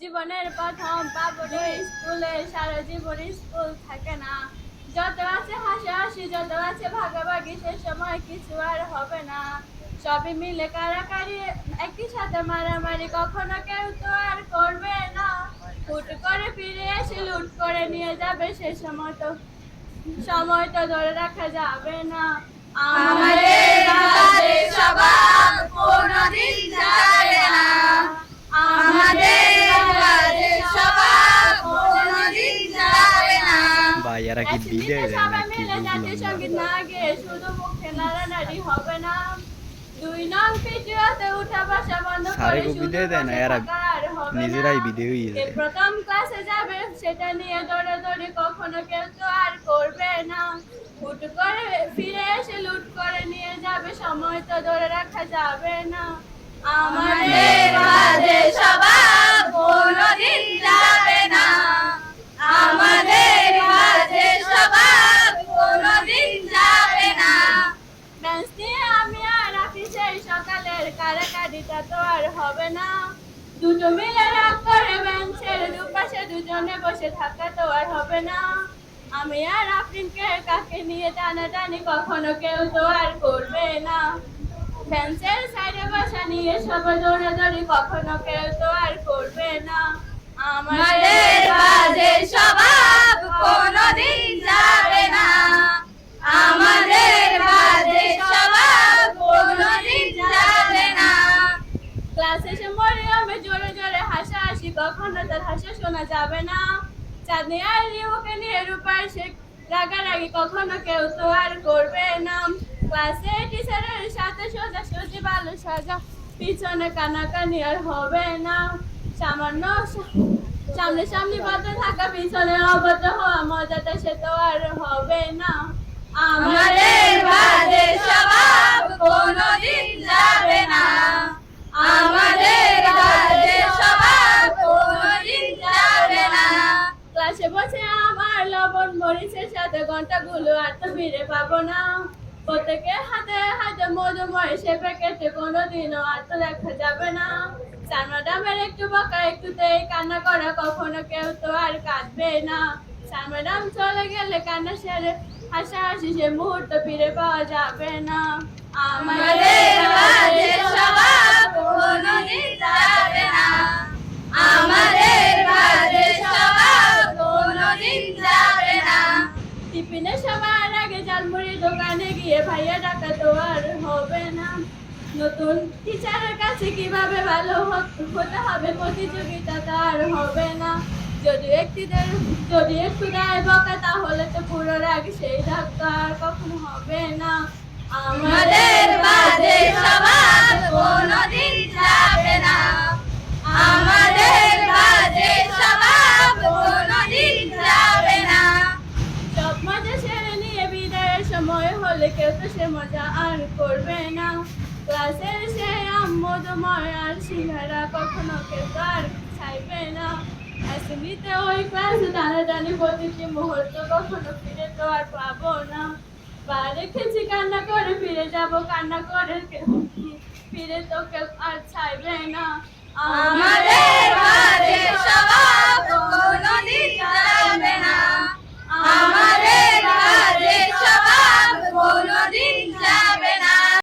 জীবনের প্রথম পাবনি স্কুলে সারা জীবন স্কুল থাকে না। যত আছে হাসাহাসি যত আছে ভাগাভাগি, সে সময় কিছু আর হবে না। সবই মিলে কারাকারি, একই সাথে মারামারি কখনো কেউ তো আর করবে না। হুট করে ফিরে এসে লুট করে নিয়ে যাবে সে সময় তো সময় তো ধরে রাখা যাবে না। আমাদের স্বভাব কোনোদিন যাবে না। উঠা বসা বন্ধ সারে করে শুধু বিদায় দেয় না, এরা হবে না। নিজেরাই বিদে হয়ে যায়। প্রথম ক্লাসে যাবে সেটা নিয়ে দৌড়াদৌড়ি কখনো কেউ তো আর করবে না। হুট করে ফিরে এসে লুট করে নিয়ে যাবে সময় তো ধরে রাখা যাবে না। আমাদের বাজে স্বভাব কোনোদিন যাবে না। আমাদের বাজে স্বভাব কোনোদিন যাবে না। বেঞ্চ নিয়ে আমি আর রাখি সেই সকালের কারাকারিটা তো আর হবে না দুটো মিলে রাগ করে দুপাশে দুজনে বসে থাকা তো আর হবে না। আমি আর কাকে নিয়ে টানাটানি কখনো কেউ তো আর করবে না। বেঞ্চের সাইডে বসা নিয়ে সবাই দৌড়াদৌড়ি কখনো কেউ তো আর করবে না। আমাদের বাজে স্বভাব কোনোদিন ক্লাস শেষে মরিয়মে জোরে জোরে হাসাহাসি কখনো তার হাসা শোনা যাবে না। চাঁদনি আর রিউকে নিয়ে রূপার সে রাগারাগি, কখনো কেউ তো আর করবে না। ক্লাসে টিচারের সাথে সোজা সুজি ভালো সাজা, পিছনে কানাকানি আর হবে না। সামান্য সামনে সামনে বলতে থাকা পিছনে অবদ্ধ হওয়া মজাটা সে তো মরিচের সাথে ঘন্টাগুলো আর তো ফিরে পাবো না। প্রত্যেকের হাতে হাতে মধুময় সে প্যাকেটে কোনোদিনও আর তো দেখা যাবে না। চার ম্যাডামের একটু বকা একটুতেই কান্না করা কখনো কেউ তো আর কাঁদবে না। চার চলে গেলে কান্না সেরে হাসাহাসি সে মুহূর্ত ফিরে পাওয়া যাবে না। আমাদের টিফিনে সবার আগে ঝালমুড়ির দোকানে গিয়ে ভাইয়া টাকা তো আর হবে না। নতুন টিচারের কাছে কীভাবে ভালো হতে হবে প্রতিযোগিতা তো আর হবে না। যদি একটিদের যদি একটু দেয় বকা, তাহলে তো পুরো রাগ সেই রাগ তো আর কখনো হবে না। আমাদের বাজে স্বভাব হলে কেউ তো সে মজা আর করবে না। ক্লাসের সে আম্মদময় আর সিংহারা কখনো কেউ তো আর চাইবে না। অ্যাসেম্বলিতে ওই ক্লাসে টানাটানি প্রতিটি মুহূর্ত কখনো ফিরে তো আর পাবো না। বা রেখেছি কান্না করে ফিরে যাব, কান্না করে ফিরে তো কেউ আর চাইবে না। আমাদের বাজে স্বভাব